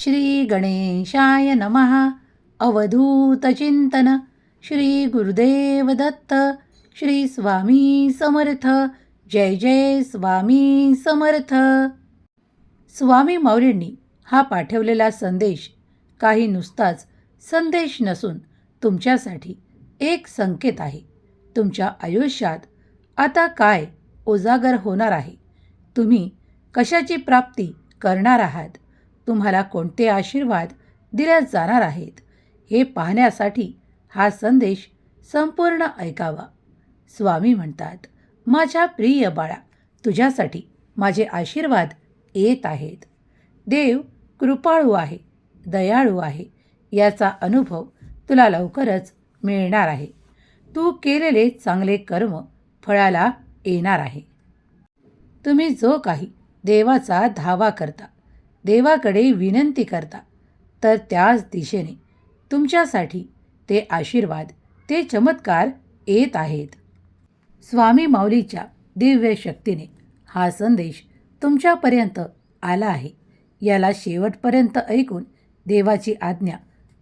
श्री गणेशाय नमः अवधूतचिंतन श्री गुरुदेव दत्त। श्री स्वामी समर्थ। जय जय स्वामी समर्थ। स्वामी मौर्यांनी हा पाठवलेला संदेश काही नुसताच संदेश नसून तुमच्यासाठी एक संकेत आहे. तुमच्या आयुष्यात आता काय उजागर होणार आहे? तुम्ही कशाची प्राप्ती करणार आहात? तुम्हाला कोणते आशीर्वाद दिल्या जाणार आहेत हे पाहण्यासाठी हा संदेश संपूर्ण ऐकावा. स्वामी म्हणतात माझ्या प्रिय बाळा तुझ्यासाठी माझे आशीर्वाद येत आहेत. देव कृपाळू आहे दयाळू आहे याचा अनुभव तुला लवकरच मिळणार आहे. तू केलेले चांगले कर्म फळाला येणार आहे. तुम्ही जो काही देवाचा धावा करता देवाकडे विनंती करता. तर त्याच दिशेने तुमच्यासाठी ते आशीर्वाद ते चमत्कार येत आहेत. स्वामी माऊलीच्या दिव्य शक्तीने हा संदेश तुमच्यापर्यंत आला आहे. याला शेवटपर्यंत ऐकून देवाची आज्ञा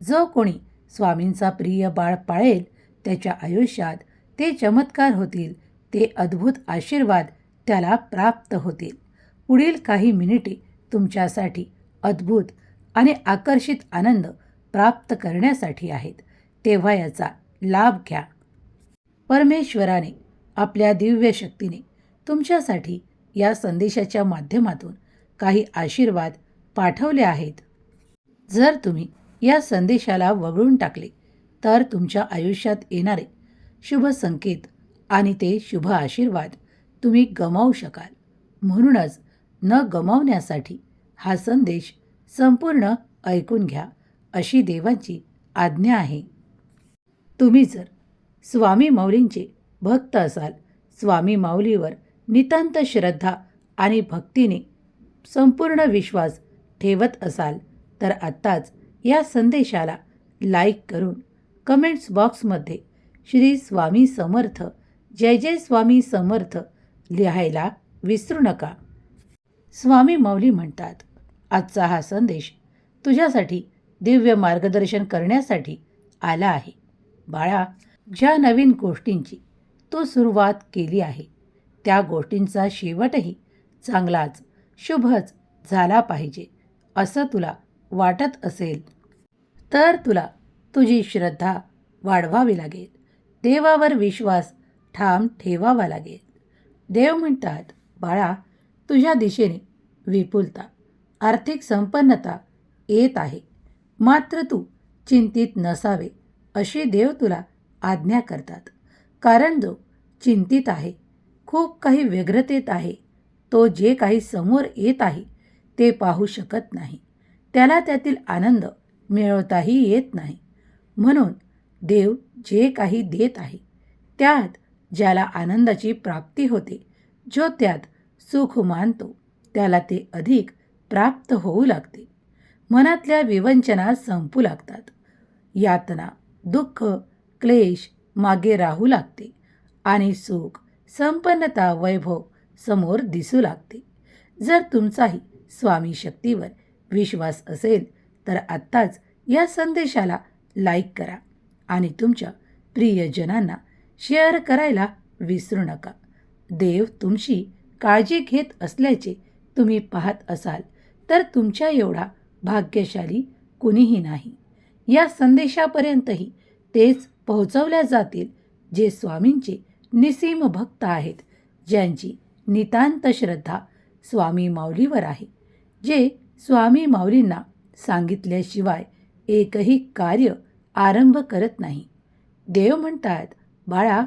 जो कोणी स्वामींचा प्रिय बाळ पाळेल त्याच्या आयुष्यात ते चमत्कार होतील ते अद्भुत आशीर्वाद त्याला प्राप्त होतील. पुढील काही मिनिटे तुमच्यासाठी अद्भुत आणि आकर्षित आनंद प्राप्त करण्यासाठी आहेत. तेव्हा याचा लाभ घ्या. परमेश्वराने आपल्या दिव्य शक्तीने तुमच्यासाठी या संदेशाच्या माध्यमातून काही आशीर्वाद पाठवले आहेत. जर तुम्ही या संदेशाला वगळून टाकले तर तुमच्या आयुष्यात येणारे शुभ संकेत आणि ते शुभ आशीर्वाद तुम्ही गमावू शकाल. म्हणूनच न गमावण्यासाठी हा संदेश संपूर्ण ऐकून घ्या अशी देवाची आज्ञा आहे. तुम्ही जर स्वामी माऊलींचे भक्त असाल स्वामी माऊलीवर नितांत श्रद्धा आणि भक्तीने संपूर्ण विश्वास ठेवत असाल तर आत्ताच या संदेशाला लाईक करून कमेंट्स बॉक्समध्ये श्री स्वामी समर्थ जय जय स्वामी समर्थ लिहायला विसरू नका. स्वामी माऊली म्हणतात आजचा हा संदेश तुझ्यासाठी दिव्य मार्गदर्शन करण्यासाठी आला आहे. बाळा ज्या नवीन गोष्टींची तू सुरुवात केली आहे त्या गोष्टींचा शेवटही चांगलाच शुभच झाला पाहिजे असं तुला वाटत असेल तर तुला तुझी श्रद्धा वाढवावी लागेल. देवावर विश्वास ठाम ठेवावा लागेल. देव म्हणतात बाळा तुझ्या दिशेने विपुलता आर्थिक संपन्नता येत आहे. मात्र तू चिंतित नसावे अशी देव तुला आज्ञा करतात. कारण जो चिंतित आहे खूप काही व्यग्रतेत आहे. तो जे काही समोर येत आहे ते पाहू शकत नाही. त्याला त्यातील आनंद मिळवताही येत नाही. म्हणून देव जे काही देत आहे त्यात ज्याला आनंदाची प्राप्ती होते जो त्यात सुख मानतो. त्याला ते अधिक प्राप्त होऊ लागते. मनातल्या विवंचना संपू लागतात. यातना दुःख क्लेश मागे राहू लागते आणि सुख संपन्नता वैभव समोर दिसू लागते. जर तुमचाही स्वामी शक्तीवर विश्वास असेल तर आत्ताच या संदेशाला लाईक करा आणि तुमच्या प्रियजनांना शेअर करायला विसरू नका. देव तुमची काळजी घेत असल्याचे तुम्ही पाहत असाल तर तुमच्या एवढा भाग्यशाली कुणीही नाही. या संदेशापर्यंतही तेच पोहोचवल्या जातील जे स्वामींचे निसीम भक्त आहेत ज्यांची नितांत श्रद्धा स्वामी माऊलीवर आहे जे स्वामी माऊलींना सांगितल्याशिवाय एकही कार्य आरंभ करत नाही. देव म्हणतात बाळा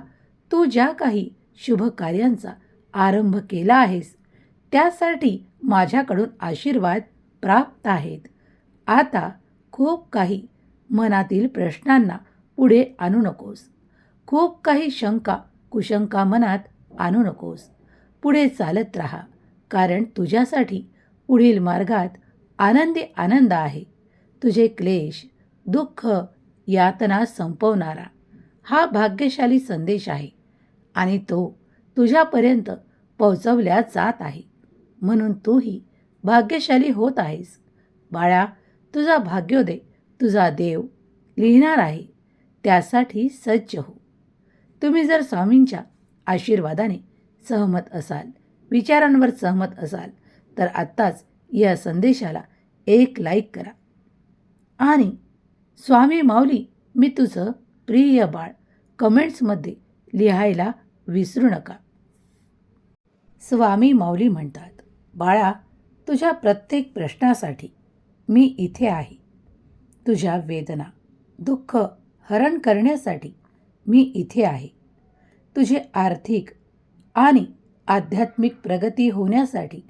तू ज्या काही शुभ कार्यांचा आरंभ केला आहेस. त्यासाठी माझ्याकडून आशीर्वाद प्राप्त आहेत. आता खूप काही मनातील प्रश्नांना पुढे आणू नकोस. खूप काही शंका कुशंका मनात आणू नकोस. पुढे चालत राहा कारण तुझ्यासाठी पुढील मार्गात आनंदी आनंद आहे. तुझे क्लेश दुःख यातना संपवणारा हा भाग्यशाली संदेश आहे आणि तो तुझ्यापर्यंत पोहोचवल्या जात आहे. म्हणून तूही भाग्यशाली होत आहेस. बाळा तुझा भाग्योदय तुझा देव लिहिणार आहे. त्यासाठी सज्ज हो. तुम्ही जर स्वामींच्या आशीर्वादाने सहमत असाल विचारांवर सहमत असाल तर आत्ताच या संदेशाला एक लाईक करा. आणि स्वामी माऊली मी तुझं प्रिय बाळ कमेंट्समध्ये लिहायला विसरू नका. स्वामी माऊली म्हणतात बाळा तुझ्या प्रत्येक प्रश्नासाठी मी इथे आहे. तुझ्या वेदना दुःख हरण करण्यासाठी मी इथे आहे. तुझी आर्थिक आणि आध्यात्मिक प्रगती होण्यासाठी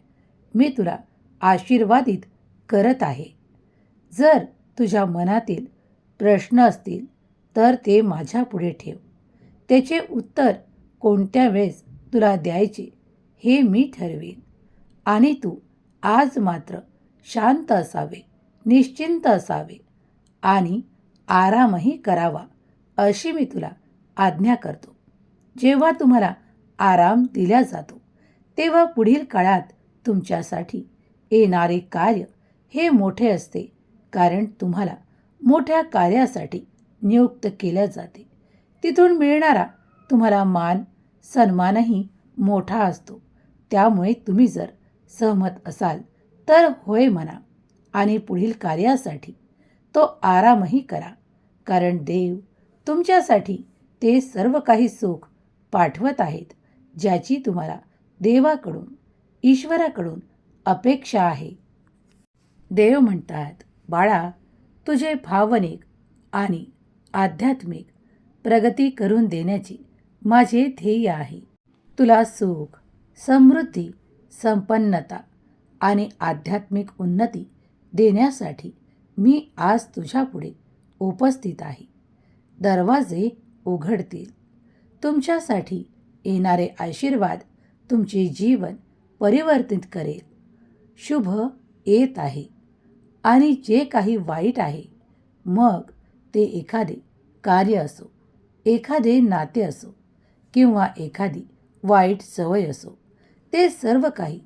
मी तुला आशीर्वादित करत आहे. जर तुझ्या मनातील प्रश्न असतील तर ते माझ्यापुढे ठेव. त्याचे उत्तर कोणत्या वेळेस तुला द्यायचे हे मी ठरवेन. आणि तू आज मात्र शांत असावे निश्चिंत असावे आणि आरामही करावा अशी मी तुला आज्ञा करतो. जेव्हा तुम्हाला आराम दिला जातो तेव्हा पुढील काळात तुमच्यासाठी येणारे कार्य हे मोठे असते कारण तुम्हाला मोठ्या कार्यासाठी नियुक्त केल्या जाते. तिथून मिळणारा तुम्हाला मान सन्मानही मोठा असतो. त्यामुळे तुम्ही जर सहमत असाल तर होय म्हणा आणि पुढील कार्यासाठी तो आरामही करा. कारण देव तुमच्यासाठी ते सर्व काही सुख पाठवत आहेत ज्याची तुम्हाला देवाकडून ईश्वराकडून अपेक्षा आहे. देव म्हणतात बाळा तुझे भावनिक आणि आध्यात्मिक प्रगती करून देण्याची माझे ध्येय आहे. तुला सुख समृद्धी संपन्नता आणि आध्यात्मिक उन्नती देण्यासाठी मी आज तुझ्यापुढे उपस्थित आहे. दरवाजे उघडतील. तुमच्यासाठी येणारे आशीर्वाद तुमचे जीवन परिवर्तित करेल. शुभ येत आहे आणि जे काही वाईट आहे मग ते एखादे कार्य असो एखादे नाते असो किंवा एखादी वाईट सवय असो. ते सर्व काही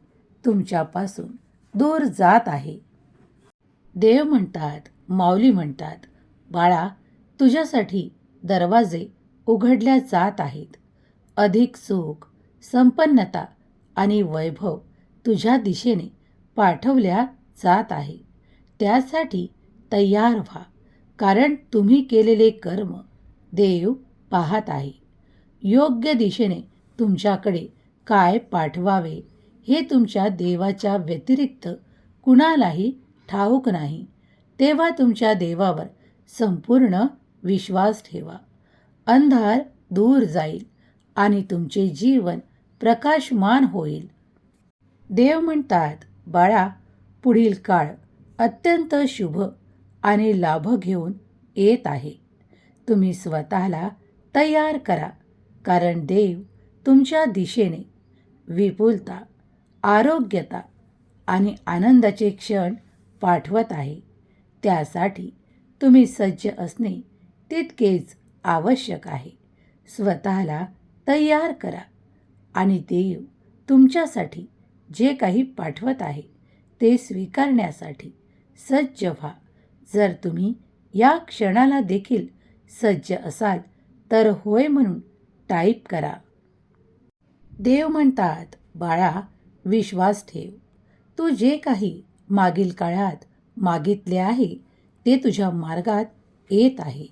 तुमच्यापासून दूर जात आहे. देव म्हणतात माऊली म्हणतात बाळा तुझ्यासाठी दरवाजे उघडल्या जात आहेत. अधिक सुख संपन्नता आणि वैभव तुझ्या दिशेने पाठवल्या जात आहे. त्यासाठी तयार व्हा कारण तुम्ही केलेले कर्म देव पाहत आहे. योग्य दिशेने तुमच्याकडे काय पाठवावे? हे तुमच्या देवाच्या व्यतिरिक्त कुणालाही ठाऊक नाही. तेव्हा तुमच्या देवावर संपूर्ण विश्वास ठेवा. अंधार दूर जाईल आणि तुमचे जीवन प्रकाशमान होईल. देव म्हणतात बाळा पुढील काळ अत्यंत शुभ आणि लाभ घेऊन येत आहे. तुम्ही स्वतःला तयार करा कारण देव तुमच्या दिशेने विपुलता आरोग्यता आणि आनंदाचे क्षण पाठवत आहे. त्यासाठी तुम्ही सज्ज असणे तितकेच आवश्यक आहे. स्वतःला तयार करा आणि देव तुमच्यासाठी जे काही पाठवत आहे ते स्वीकारण्यासाठी सज्ज व्हा. जर तुम्ही या क्षणाला देखील सज्ज असाल तर होय म्हणून टाईप करा. देव म्हणतात बाळा विश्वास ठेव. तू जे काही मागील काळात मागितले आहे ते तुझ्या मार्गात येत आहे.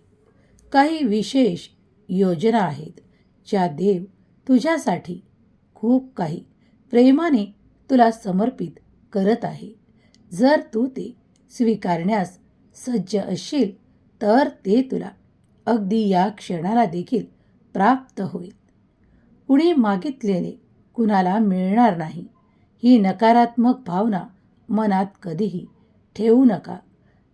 काही विशेष योजना आहेत ज्या देव तुझ्यासाठी खूप काही प्रेमाने तुला समर्पित करत आहे. जर तू ते स्वीकारण्यास सज्ज असशील तर ते तुला अगदी या क्षणाला देखील प्राप्त होईल. कुणी मागितलेले कुणाला मिळणार नाही. ही नकारात्मक भावना मनात कधीही ठेवू नका.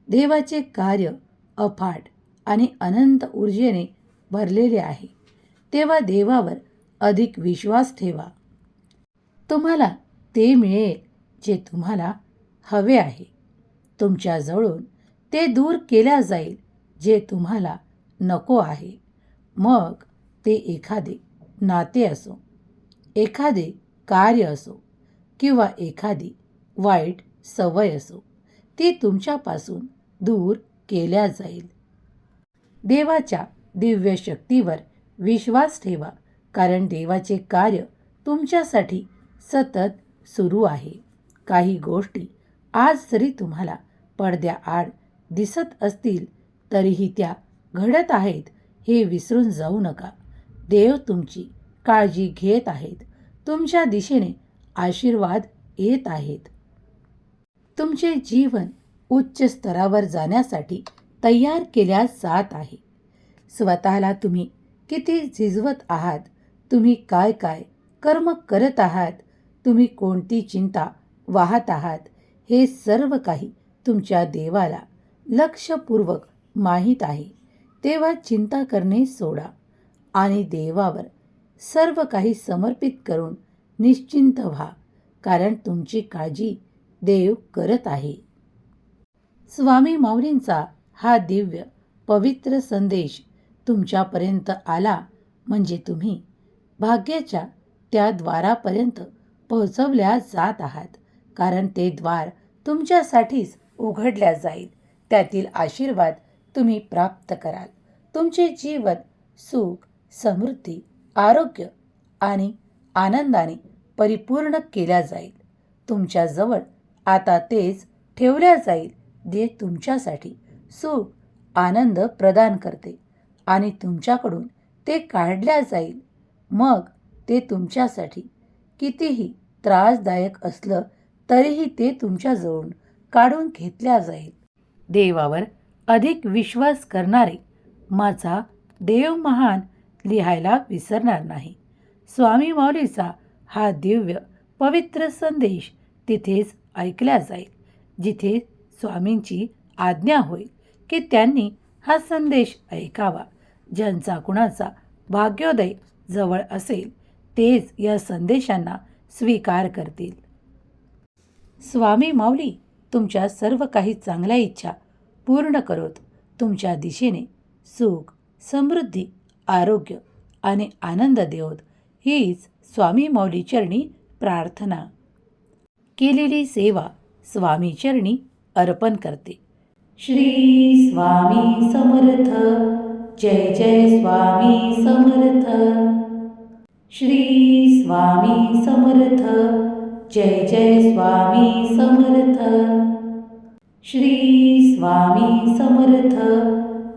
देवाचे कार्य अफाट आणि अनंत ऊर्जेने भरलेले आहे. तेव्हा देवावर अधिक विश्वास ठेवा. तुम्हाला ते मिळेल जे तुम्हाला हवे आहे. तुमच्याजवळून ते दूर केल्या जाईल जे तुम्हाला नको आहे. मग ते एखादे नाते असो एखादे कार्य असो किंवा एखादी वाईट सवय असो ती तुमच्यापासून दूर केल्या जाईल. देवाच्या दिव्य शक्तीवर विश्वास ठेवा कारण देवाचे कार्य तुमच्यासाठी सतत सुरू आहे. काही गोष्टी आज जरी तुम्हाला पडद्याआड दिसत असतील तरीही त्या घडत आहेत हे विसरून जाऊ नका. देव तुमची काळजी घेत आहेत. तुमच्या दिशेने आशीर्वाद येत आहेत. तुमचे जीवन उच्च स्तरावर जाण्यासाठी तयार केल्या जात आहे. स्वतःला तुम्ही किती झिजवत आहात तुम्ही काय काय कर्म करत आहात तुम्ही कोणती चिंता वाहत आहात हे सर्व काही तुमच्या देवाला लक्षपूर्वक माहीत आहे. तेव्हा चिंता करणे सोडा. आणि देवावर सर्व काही समर्पित करून निश्चिंत व्हा कारण तुमची काळजी देव करत आहे. स्वामी माऊलींचा हा दिव्य पवित्र संदेश तुमच्यापर्यंत आला म्हणजे तुम्ही भाग्याच्या त्या द्वारापर्यंत पोहोचवल्या जात आहात कारण ते द्वार तुमच्यासाठीच उघडल्या जाईल. त्यातील आशीर्वाद तुम्ही प्राप्त कराल. तुमचे जीवन सुख समृद्धी आरोग्य आणि आनंदाने परिपूर्ण केल्या जाईल. तुमच्याजवळ आता तेच ठेवल्या जाईल जे तुमच्यासाठी सुख आनंद प्रदान करते आणि तुमच्याकडून ते काढल्या जाईल. मग ते तुमच्यासाठी कितीही त्रासदायक असलं तरीही ते तुमच्याजवळून काढून घेतल्या जाईल. देवावर अधिक विश्वास करणारे माझा देव महान लिहायला विसरणार नाही. स्वामी माऊलीचा हा दिव्य पवित्र संदेश तिथेच ऐकला जाईल जिथे स्वामींची आज्ञा होईल की त्यांनी हा संदेश ऐकावा. ज्यांचा कुणाचा भाग्योदय जवळ असेल तेच या संदेशांना स्वीकार करतील. स्वामी माऊली तुमच्या सर्व काही चांगल्या इच्छा पूर्ण करोत. तुमच्या दिशेने सुख समृद्धी आरोग्य आणि आनंद देवत हीच स्वामी मौलीचरणी प्रार्थना. केलेली सेवा स्वामी चरणी अर्पण करते. श्री स्वामी समर्थ जय जय स्वामी समर्थ. श्री स्वामी समर्थ जय जय स्वामी समर्थ. श्री स्वामी समर्थ